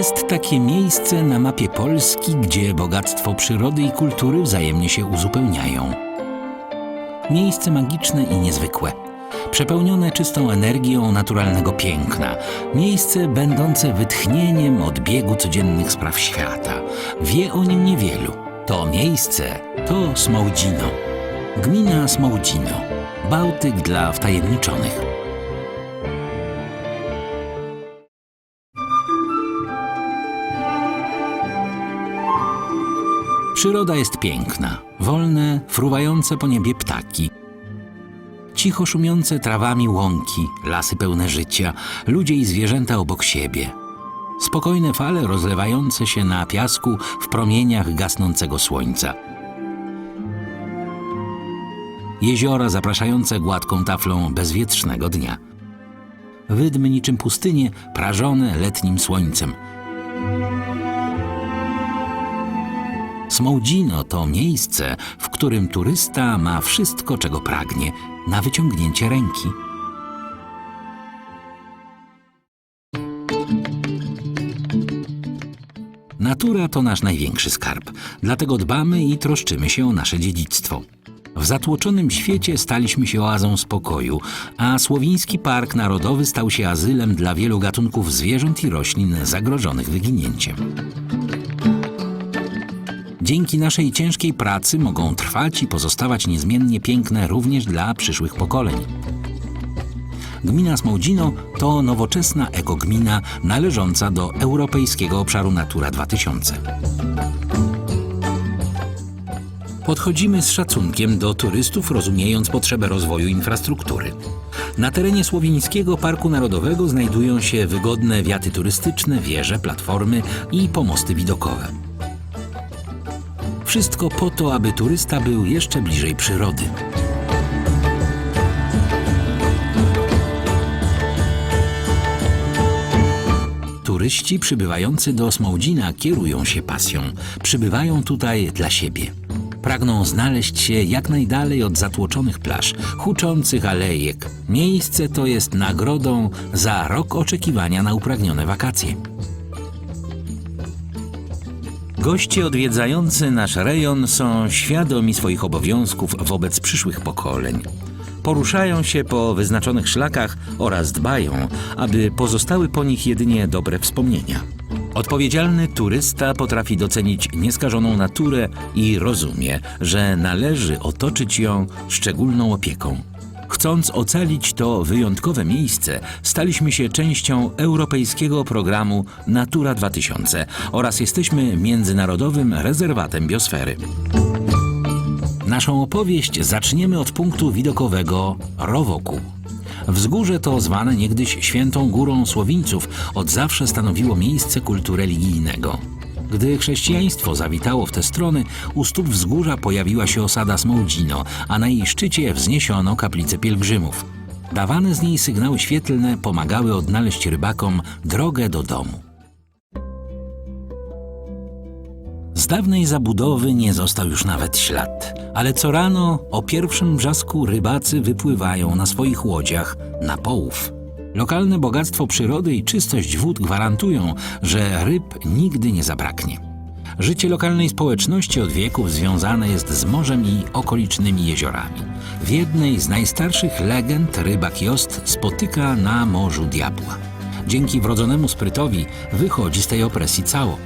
Jest takie miejsce na mapie Polski, gdzie bogactwo przyrody i kultury wzajemnie się uzupełniają. Miejsce magiczne i niezwykłe, przepełnione czystą energią naturalnego piękna, miejsce będące wytchnieniem od biegu codziennych spraw świata. Wie o nim niewielu. To miejsce to Smołdzino. Gmina Smołdzino. Bałtyk dla wtajemniczonych. Przyroda jest piękna, wolne, fruwające po niebie ptaki. Cicho szumiące trawami łąki, lasy pełne życia, ludzie i zwierzęta obok siebie. Spokojne fale rozlewające się na piasku w promieniach gasnącego słońca. Jeziora zapraszające gładką taflą bezwietrznego dnia. Wydmy niczym pustynie, prażone letnim słońcem – Smołdzino to miejsce, w którym turysta ma wszystko, czego pragnie, na wyciągnięcie ręki. Natura to nasz największy skarb, dlatego dbamy i troszczymy się o nasze dziedzictwo. W zatłoczonym świecie staliśmy się oazą spokoju, a Słowiński Park Narodowy stał się azylem dla wielu gatunków zwierząt i roślin zagrożonych wyginięciem. Dzięki naszej ciężkiej pracy mogą trwać i pozostawać niezmiennie piękne również dla przyszłych pokoleń. Gmina Smołdzino to nowoczesna ekogmina należąca do Europejskiego Obszaru Natura 2000. Podchodzimy z szacunkiem do turystów, rozumiejąc potrzebę rozwoju infrastruktury. Na terenie Słowińskiego Parku Narodowego znajdują się wygodne wiaty turystyczne, wieże, platformy i pomosty widokowe. Wszystko po to, aby turysta był jeszcze bliżej przyrody. Turyści przybywający do Smołdzina kierują się pasją. Przybywają tutaj dla siebie. Pragną znaleźć się jak najdalej od zatłoczonych plaż, huczących alejek. Miejsce to jest nagrodą za rok oczekiwania na upragnione wakacje. Goście odwiedzający nasz rejon są świadomi swoich obowiązków wobec przyszłych pokoleń. Poruszają się po wyznaczonych szlakach oraz dbają, aby pozostały po nich jedynie dobre wspomnienia. Odpowiedzialny turysta potrafi docenić nieskażoną naturę i rozumie, że należy otoczyć ją szczególną opieką. Chcąc ocalić to wyjątkowe miejsce, staliśmy się częścią europejskiego programu Natura 2000 oraz jesteśmy międzynarodowym rezerwatem biosfery. Naszą opowieść zaczniemy od punktu widokowego Rowoku. Wzgórze to zwane niegdyś świętą górą Słowińców od zawsze stanowiło miejsce kultu religijnego. Gdy chrześcijaństwo zawitało w te strony, u stóp wzgórza pojawiła się osada Smołdzino, a na jej szczycie wzniesiono kaplicę pielgrzymów. Dawane z niej sygnały świetlne pomagały odnaleźć rybakom drogę do domu. Z dawnej zabudowy nie został już nawet ślad, ale co rano o pierwszym brzasku rybacy wypływają na swoich łodziach na połów. Lokalne bogactwo przyrody i czystość wód gwarantują, że ryb nigdy nie zabraknie. Życie lokalnej społeczności od wieków związane jest z morzem i okolicznymi jeziorami. W jednej z najstarszych legend rybak Jost spotyka na morzu diabła. Dzięki wrodzonemu sprytowi wychodzi z tej opresji cało.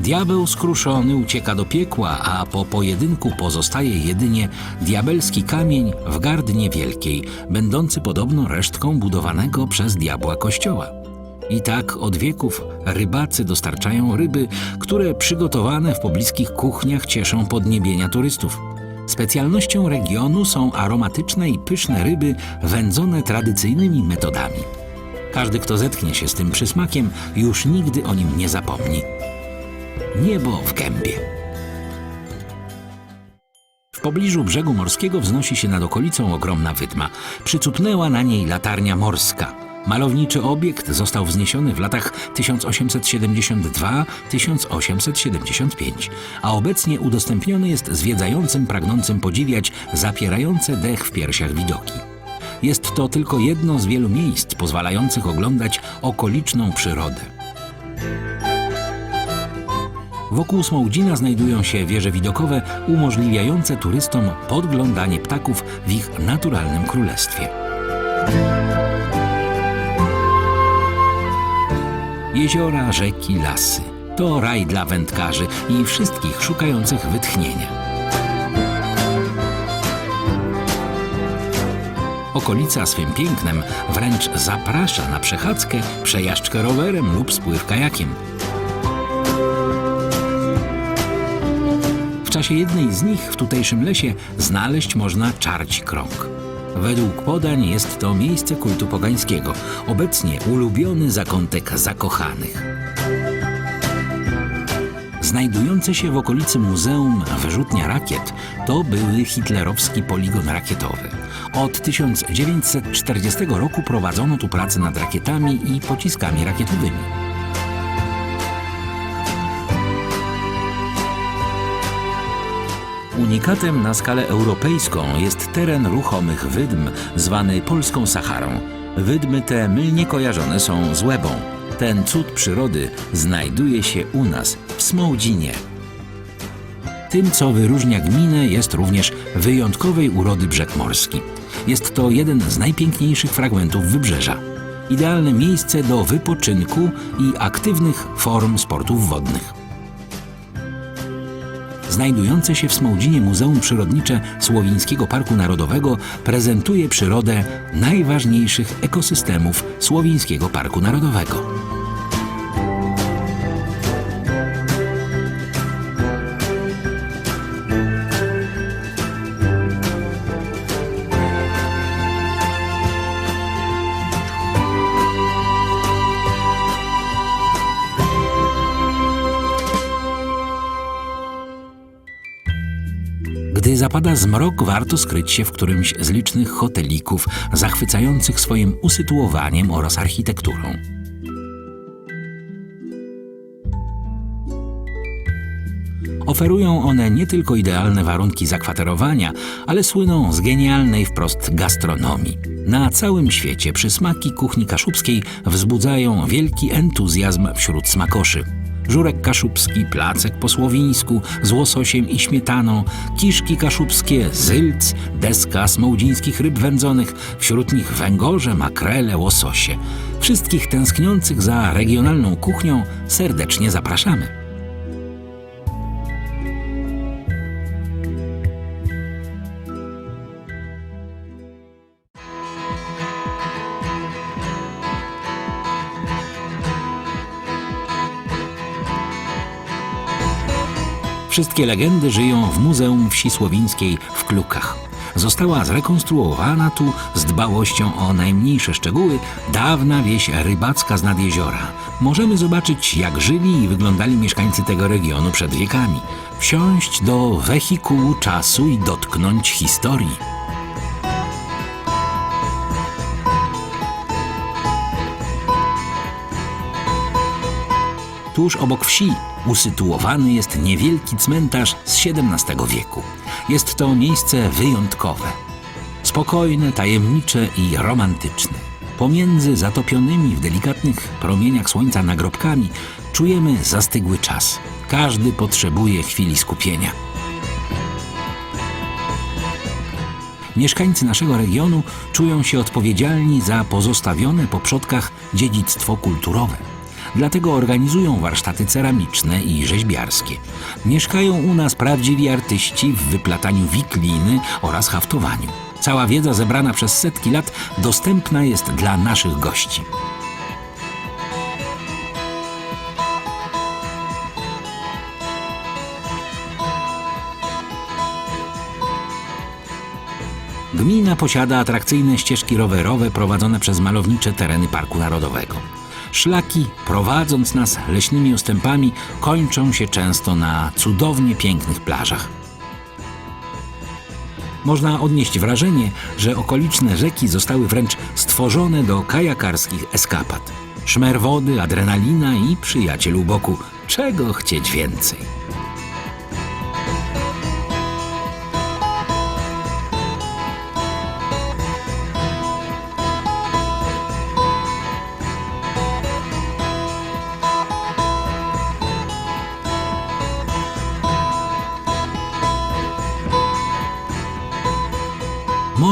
Diabeł skruszony ucieka do piekła, a po pojedynku pozostaje jedynie diabelski kamień w Gardnie Wielkiej, będący podobno resztką budowanego przez diabła kościoła. I tak od wieków rybacy dostarczają ryby, które przygotowane w pobliskich kuchniach cieszą podniebienia turystów. Specjalnością regionu są aromatyczne i pyszne ryby wędzone tradycyjnymi metodami. Każdy, kto zetknie się z tym przysmakiem, już nigdy o nim nie zapomni. Niebo w gębie. W pobliżu brzegu morskiego wznosi się nad okolicą ogromna wydma. Przycupnęła na niej latarnia morska. Malowniczy obiekt został wzniesiony w latach 1872-1875, a obecnie udostępniony jest zwiedzającym pragnącym podziwiać zapierające dech w piersiach widoki. Jest to tylko jedno z wielu miejsc pozwalających oglądać okoliczną przyrodę. Wokół Smołdzina znajdują się wieże widokowe umożliwiające turystom podglądanie ptaków w ich naturalnym królestwie. Jeziora, rzeki, lasy to raj dla wędkarzy i wszystkich szukających wytchnienia. Okolica swym pięknem wręcz zaprasza na przechadzkę, przejażdżkę rowerem lub spływ kajakiem. Czasie jednej z nich w tutejszym lesie znaleźć można czarci krąg. Według podań jest to miejsce kultu pogańskiego, obecnie ulubiony zakątek zakochanych. Znajdujące się w okolicy muzeum wyrzutnia rakiet to były hitlerowski poligon rakietowy. Od 1940 roku prowadzono tu pracę nad rakietami i pociskami rakietowymi. Unikatem na skalę europejską jest teren ruchomych wydm, zwany Polską Saharą. Wydmy te mylnie kojarzone są z Łebą. Ten cud przyrody znajduje się u nas, w Smołdzinie. Tym, co wyróżnia gminę, jest również wyjątkowej urody brzeg morski. Jest to jeden z najpiękniejszych fragmentów wybrzeża. Idealne miejsce do wypoczynku i aktywnych form sportów wodnych. Znajdujące się w Smołdzinie Muzeum Przyrodnicze Słowińskiego Parku Narodowego prezentuje przyrodę najważniejszych ekosystemów Słowińskiego Parku Narodowego. Zapada zmrok, warto skryć się w którymś z licznych hotelików, zachwycających swoim usytuowaniem oraz architekturą. Oferują one nie tylko idealne warunki zakwaterowania, ale słyną z genialnej wprost gastronomii. Na całym świecie przysmaki kuchni kaszubskiej wzbudzają wielki entuzjazm wśród smakoszy żurek kaszubski, placek po słowińsku z łososiem i śmietaną, kiszki kaszubskie, zylc, deska smołdzińskich ryb wędzonych, wśród nich węgorze, makrele, łososie. Wszystkich tęskniących za regionalną kuchnią serdecznie zapraszamy. Wszystkie legendy żyją w Muzeum Wsi Słowińskiej w Klukach. Została zrekonstruowana tu z dbałością o najmniejsze szczegóły dawna wieś rybacka z nad jeziora. Możemy zobaczyć, jak żyli i wyglądali mieszkańcy tego regionu przed wiekami. Wsiąść do wehikułu czasu i dotknąć historii. Tuż obok wsi usytuowany jest niewielki cmentarz z XVII wieku. Jest to miejsce wyjątkowe. Spokojne, tajemnicze i romantyczne. Pomiędzy zatopionymi w delikatnych promieniach słońca nagrobkami czujemy zastygły czas. Każdy potrzebuje chwili skupienia. Mieszkańcy naszego regionu czują się odpowiedzialni za pozostawione po przodkach dziedzictwo kulturowe. Dlatego organizują warsztaty ceramiczne i rzeźbiarskie. Mieszkają u nas prawdziwi artyści w wyplataniu wikliny oraz haftowaniu. Cała wiedza zebrana przez setki lat dostępna jest dla naszych gości. Gmina posiada atrakcyjne ścieżki rowerowe prowadzone przez malownicze tereny Parku Narodowego. Szlaki, prowadząc nas leśnymi ustępami, kończą się często na cudownie pięknych plażach. Można odnieść wrażenie, że okoliczne rzeki zostały wręcz stworzone do kajakarskich eskapad. Szmer wody, adrenalina i przyjaciel u boku. Czego chcieć więcej?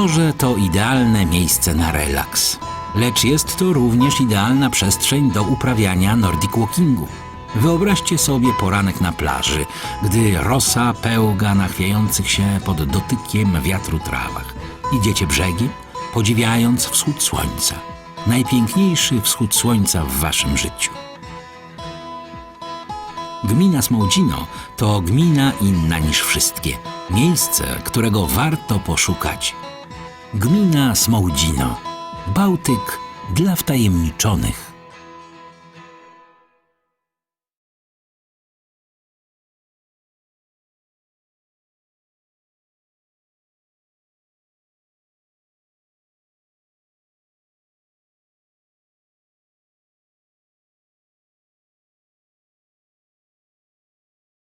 Morze to idealne miejsce na relaks, lecz jest to również idealna przestrzeń do uprawiania nordic walkingu. Wyobraźcie sobie poranek na plaży, gdy rosa pełga na chwiejących się pod dotykiem wiatru trawach. Idziecie brzegiem, podziwiając wschód słońca. Najpiękniejszy wschód słońca w waszym życiu. Gmina Smołdzino to gmina inna niż wszystkie. Miejsce, którego warto poszukać. Gmina Smołdzino. Bałtyk dla wtajemniczonych.